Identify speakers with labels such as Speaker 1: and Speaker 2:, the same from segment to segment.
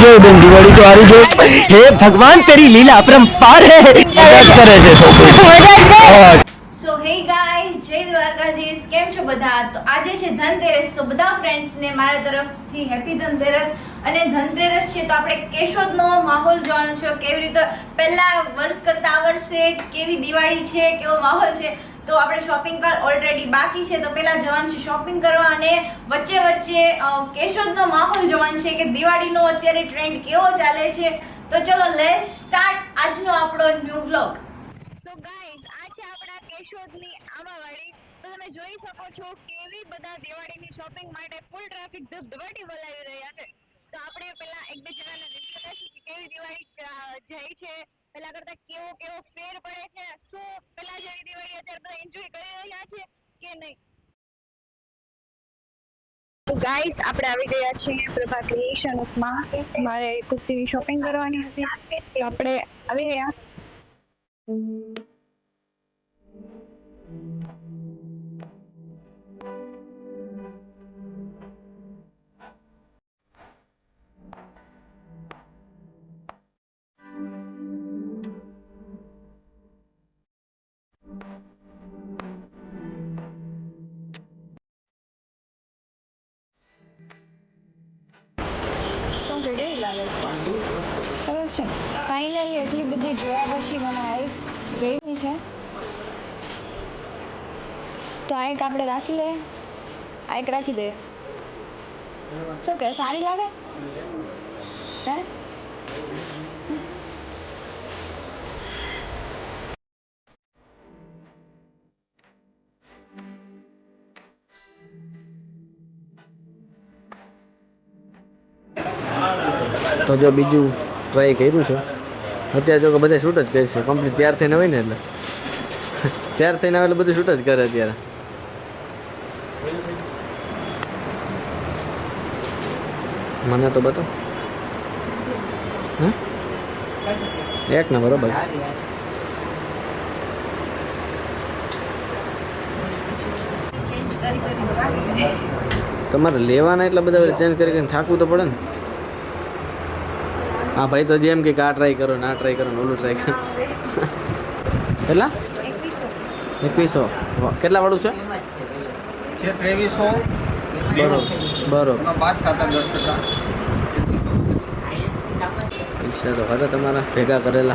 Speaker 1: જોઈ બેન દિવાળી તો હારી જો હે ભગવાન તેરી લીલા અપરંપાર હે. મજા કરે છે છોકરી
Speaker 2: સો હે. ગાઈસ જય દ્વારકાધીશ. કેમ છો બધા? તો આજે છે ધનતેરસ. તો બધા ફ્રેન્ડ્સને મારા તરફથી હેપી ધનતેરસ. અને ધનતેરસ છે તો આપણે કેશોદનો માહોલ જોવાનો છે. કેવી રીતે પહેલા વર્ષ કરતા આ વર્ષે કેવી દિવાળી છે કેવો માહોલ છે તો આપણે શોપિંગ પર ઓલરેડી બાકી છે, તો પહેલાં જવાનું છે શોપિંગ કરવા અને વચ્ચે વચ્ચે કેશોદનો માહોલ જવાનું છે કે દિવાળીનો અત્યારે ટ્રેન્ડ કેવો ચાલે છે. તો ચલો લેસ સ્ટાર્ટ આજનો આપણો ન્યૂ વ્લોગ
Speaker 3: સો ગાઈઝ આ છે આપણા કેશોદની આંબાવાડી તો તમે જોઈ શકો છો કેવી બધા દિવાળીની શોપિંગ માટે ફૂલ ટ્રાફિક ધબધબાટી બોલાવી રહ્યા છે. તો આપણે પહેલા એકબીજાના રિવ્યુ લેશું કે કેવી દિવાળી જાય છે પહેલા કરતા કેવો કેવો ફેર પડે છે, શું પેલા જેવી દિવાળી અત્યારે બધા એન્જોય કરી રહ્યા છે કે નહીં? ગાઈસ આપણે આવી ગયા છીએ પ્રભા ક્રિએશનમાં. મારે કુર્તીની શોપિંગ કરવાની હતી. આપણે આવી ગયા. સરસ છે ફાઇનલી એટલી બધી જોયા પછી મને આવી ગઈ છે. તો આ એક આપણે રાખી લે આ એક રાખી દે શું કે સારી લાગે? હે?
Speaker 4: તો જો બીજું ટ્રાય કર્યું છે. અત્યારે જો કે બધા શૂટ જ કરે છે. કંપની તૈયાર થઈને હોય ને એટલે. તૈયાર થઈને આવે એટલે બધું શૂટ જ કરે અત્યારે. મને તો બતાવ. એક ને બરોબર. તમારે લેવાના એટલા બધા ચેન્જ કરી કરીને થાકવું તો પડે ને. હા ભાઈ તો જેમ કે આ ટ્રાય કરો ને આ ટ્રાય કરો ને ઓલું ટ્રાય કરો. કેટલા?
Speaker 2: એકવીસો.
Speaker 4: કેટલા વાળું છે?
Speaker 5: છે
Speaker 4: બરોબર પૈસા તો ખરે તમારા ભેગા કરેલા.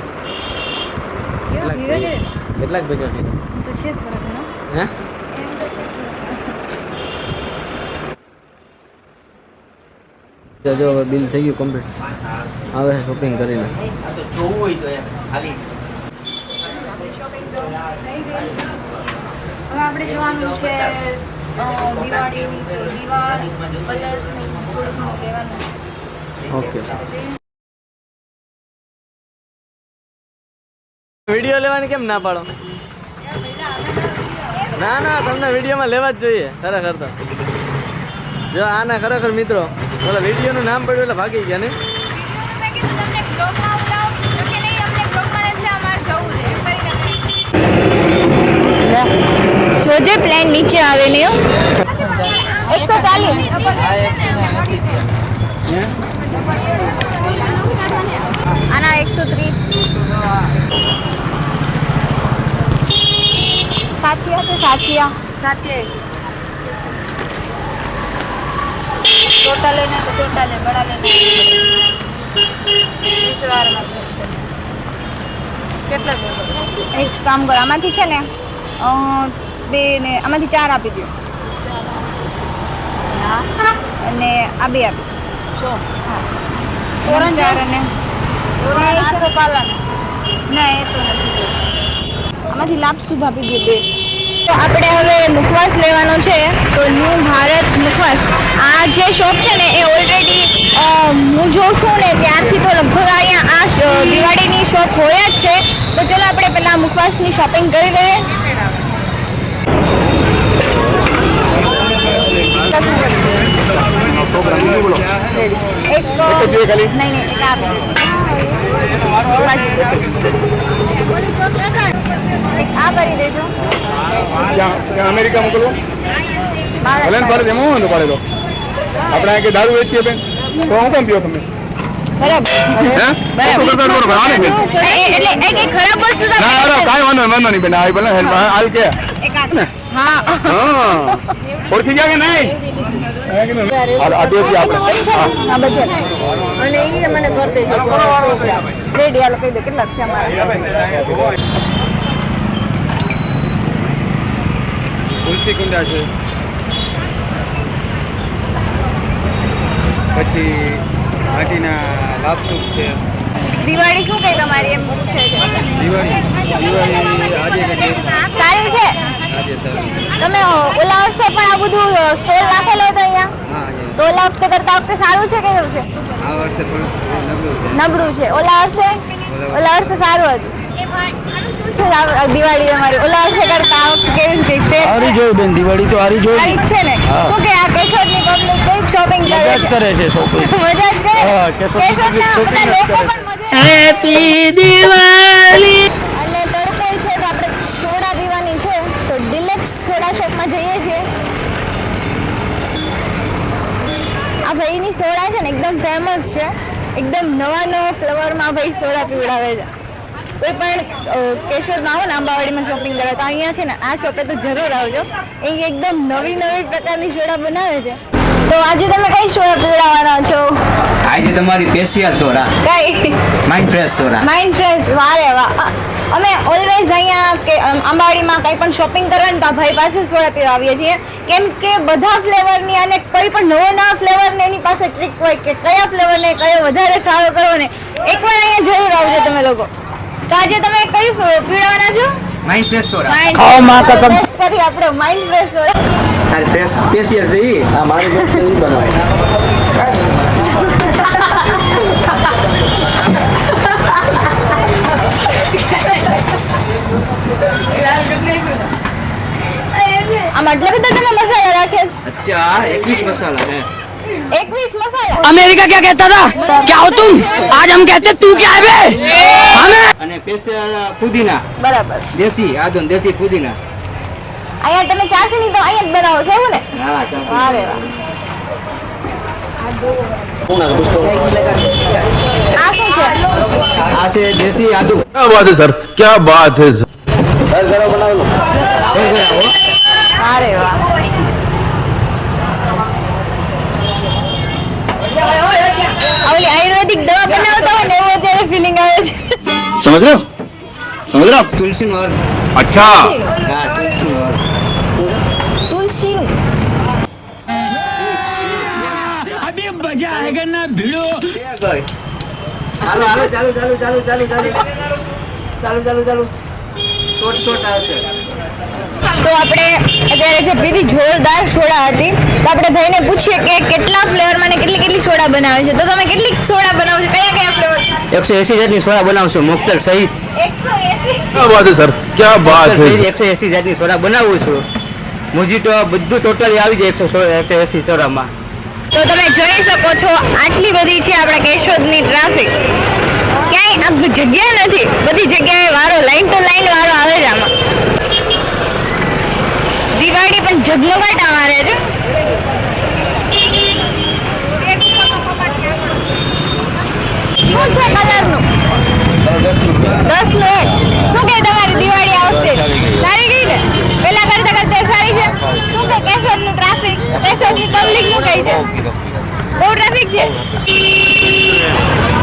Speaker 4: કેટલાક ભેગા- કેટલાક ભેગા કર્યા
Speaker 3: તો છે થોડા ઘણા.
Speaker 4: હે
Speaker 3: એમ તો છે
Speaker 4: તો જો હવે બિલ થઈ ગયું કમ્પ્લીટ આવે છે શોપિંગ કરીને.
Speaker 2: હવે આપણે જોવાનું છે અ, દિવાળીની તો
Speaker 4: ઓકે વીડિયો લેવાની કેમ ના પાડો? ના ના તમને વિડીયોમાં લેવા જ જોઈએ. ખરેખર તો. જો આના ખરેખર મિત્રો બોલો વિડીયોનું નામ પડ્યું એટલે ભાગી ગયા ને?
Speaker 3: મેં કીધું તમને બ્લોગમાં ઉતારો તો કે નહીં અમને બ્લોગમાં નથી અમારે જવું છે. એમ કરીને. જોજે પ્લેન નીચે આવેલી એકસો ચાલીસ. આના એકસો ત્રીસ. સાચિયા છે સાચિયા.
Speaker 2: छोटा लेना है तो छोटा ले बड़ा लेना है बीस बार में કેટલા બોલો
Speaker 3: એક કામ કરો આમાંથી છે ને અ, બે ને આમાંથી ચાર આપી દો અને આ બે આપી
Speaker 2: જો
Speaker 3: દો ચાર અને
Speaker 2: ધોરણ આઠ પાલન
Speaker 3: ના એ તો નથી આમાંથી લાભ શુભ આપી દો બે તો આપણે હવે મુખવાસ લેવાનો છે. તો ન્યૂ ભારત મુખવાસ. આ જે શોપ છે ને, એ ઓલરેડી હું જોઉં છું ને, ત્યારથી તો લગભગ અહીંયા આ દિવાળીની શોપ હોય જ છે. તો ચલો આપણે પહેલાં મુખવાસની શોપિંગ કરી લઈએ. આપવું જોઈએ ખાલી નહીં નહીં એક આ કરી
Speaker 5: અમેરિકા મોકલવો ભલે ને ભલે એમાં વાંધો પડે તો આપણે આ કે દારૂ વેચીએ બેન તો હું કેમ પીઓ તમે
Speaker 3: ખરાબ
Speaker 5: કાંઈ વાંધો વાંધો નહીં બેન. આવી ભલે હાલ કે.
Speaker 3: હા.
Speaker 5: હા ઓળખી ગયા કે નહીં? દે આપણે હા
Speaker 3: બસ અને એ મને કરી દેજો રેડી હાલો કહી દે કેટલા છે અમારા
Speaker 6: તુલસી કુંડા છે. પછી માટીના લાપસૂપ છે.
Speaker 3: દિવાળી શું કઈ તમારી એમ પૂછે છે?
Speaker 6: દિવાળી. દિવાળી આજે
Speaker 3: સારી છે? તમે ઓલા વર્ષે પણ આ બધું સ્ટોલ રાખેલો હતો અહીંયા?
Speaker 6: હા
Speaker 3: તો ઓલા વખતે કરતા વખતે સારું છે કેવું છે?
Speaker 6: આ વર્ષે પણ નબળું છે.
Speaker 3: ઓલા વર્ષે? ઓલા વર્ષે સારું હતું. છે દિવાળી તમારી ઓલા વર્ષે કરતા આ વખતે કેવી છે તે
Speaker 1: હારી જોઈ બેન દિવાળી તો હારી જોઈ.
Speaker 3: છે ને? શું કે આ કેશોદની પબ્લિક કંઈક શોપિંગ કરે
Speaker 1: મજા જ કરે છે શોપિંગ
Speaker 3: મજા જ કરે?
Speaker 1: હા, કેશોદની
Speaker 3: કેશોદના બધા લોકો પણ મજા હેપી દિવાળી અને તડકો છે તો આપણે સોડા પીવાની છે તો ડિલેક્સ સોડા શોપમાં જઈએ છીએ આ ભાઈની સોડા છે ને એકદમ ફેમસ છે. એકદમ નવા નવા ફ્લેવરમાં ભાઈ સોડા પીવડાવે છે. કોઈ પણ કેશોદમાં આવો ને આંબાવાડીમાં શોપિંગ કરવા તો અહીંયા છે ને આ શોપે તો જરૂર આવજો. એ એકદમ નવી નવી પ્રકારની સોડા બનાવે છે. તો આજે તમે કઈ સોડા પીવડાવવાના છો?
Speaker 7: આજે તમારી સ્પેશિયલ સોડા.
Speaker 3: કઈ?
Speaker 7: Mind fresh soda.
Speaker 3: Mind fresh વારે વાહ. અમે ઓલવેઝ અહીંયા કે અંબાડીમાં કંઈ પણ શોપિંગ કરવા ને તો આ ભાઈ પાસે સોડા પીવા આવીએ છીએ. કેમ કે બધા ફ્લેવરની અને કોઈ પણ નવો નવા ફ્લેવરને એની પાસે ટ્રીક હોય કે કયા ફ્લેવરને કયો વધારે સારો કરવો ને એકવાર અહીંયા જરૂર આવજો તમે લોકો. તો આજે તમે કઈ પીવડાવવાના છો?
Speaker 7: Mind fresh soda.
Speaker 3: માઇન્ડ
Speaker 1: ખાઓ માં કસમ.
Speaker 3: કરી આપણે માઇન્ડ ફ્રેશ સોડા.
Speaker 7: તારી ફ્રેશ સ્પેશિયલ છે
Speaker 4: આ મારી ઈ બનાવે
Speaker 3: આમ આટલા બધા તમે મસાલા રાખ્યા છે
Speaker 7: અત્યારે એકવીસ મસાલા છે
Speaker 3: એકવીસ મસાલા
Speaker 8: अमेरिका क्या कहता था क्या हो तुम आज हम कहते तू क्या है बे हमें
Speaker 7: અને સ્પેશિયલ પુદીના
Speaker 3: બરાબર
Speaker 7: દેશી આદુ ને દેશી પુદીના
Speaker 3: અહીંયા તમે ચાસણી તો અહીંયા જ બનાવો છો એવું ને
Speaker 7: હા ચાલો.
Speaker 3: વારે વાહ આ શું છે
Speaker 7: આ છે દેશી આદુ
Speaker 5: क्या बात है सर क्या बात है सर
Speaker 3: અરે વાહ. ઓલી આયુર્વેદિક દવા બનાવતા હોય ને એવું અત્યારે ફિલિંગ આવે છે.
Speaker 7: સમજ રહ્યો? તુલસી નો
Speaker 5: અચ્છા.
Speaker 7: હા તુલસી નો
Speaker 3: તુલસી
Speaker 8: અભી મજા આયેગા ના ભીડો.
Speaker 7: ચાલો ચાલો ચાલુ ચાલુ ચાલુ ચાલુ ચાલો. ચાલો ચાલો ચાલુ. શોર્ટ શોર્ટ આવશે.
Speaker 3: તો આપણે અત્યારે જે પીધી જોરદાર સોડા હતી તો આપણે ભાઈને પૂછીએ કે કેટલા ફ્લેવરમાં ને કેટલી કેટલી સોડા બનાવે છે. તો તમે કેટલી સોડા બનાવો છો? કયા કયા ફ્લેવર
Speaker 7: એકસો એસી જાતની સોડા બનાવશું મોકટેલ સહિત બધું ટોટલી આવી જાય એકસો એકસો એસી સોડામાં.
Speaker 3: તો તમે જોઈ શકો છો આટલી બધી છે આપણા કેશોદની ટ્રાફિક ક્યાંય જગ્યા નથી. બધી જગ્યાએ વારો લાઈન ટુ લાઈન વારો આવે છે આમાં. દિવાળી પણ ઝગમગાટ અમારે છે. શું છે કલરનું? દસ એક. શું કે તમારી દિવાળી આવશે? સારી ગઈ ને? પેલા કરતા કરતા સારી છે? શું કે કેશોદ ટ્રાફિક કેશોદ પબ્લિકનું કઈ છે? બહુ ટ્રાફિક છે?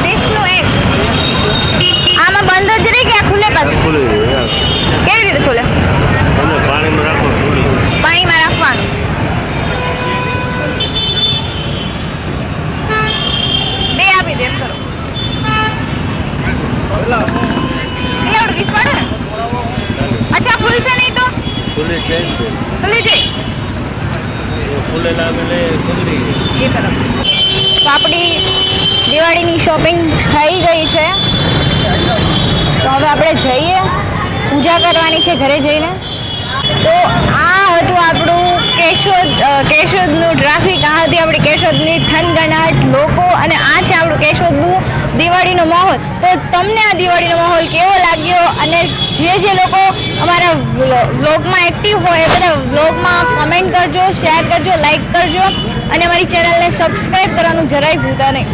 Speaker 3: વીસ એક. આમાં બંધ જ રહી કે આ ખુલે પાછું કેવી રીતે ખુલે પાણીમાં રાખવાનું બે આપી દે એમ કરો એટલે આપણે વીસ વાળે ને અચ્છા ખુલશે નહીં તો તરફ. તો આપણી દિવાળીની શોપિંગ થઈ ગઈ છે. તો હવે આપણે જઈએ. પૂજા કરવાની છે ઘરે જઈને. તો આ હતું આપણું કેશોદ કેશોદનું ટ્રાફિક આ હતી આપણી કેશોદની થનગનાટ લોકો અને આ છે આપણું કેશોદનું દિવાળીનો માહોલ. તો તમને આ દિવાળીનો માહોલ કેવો લાગ્યો? અને જે જે લોકો અમારા વ્લોગમાં એક્ટિવ હોય એ બધા વ્લોગમાં કમેન્ટ કરજો શેર કરજો લાઈક કરજો, અને અમારી ચેનલને સબસ્ક્રાઈબ કરવાનું જરાય ભૂલતા નહીં.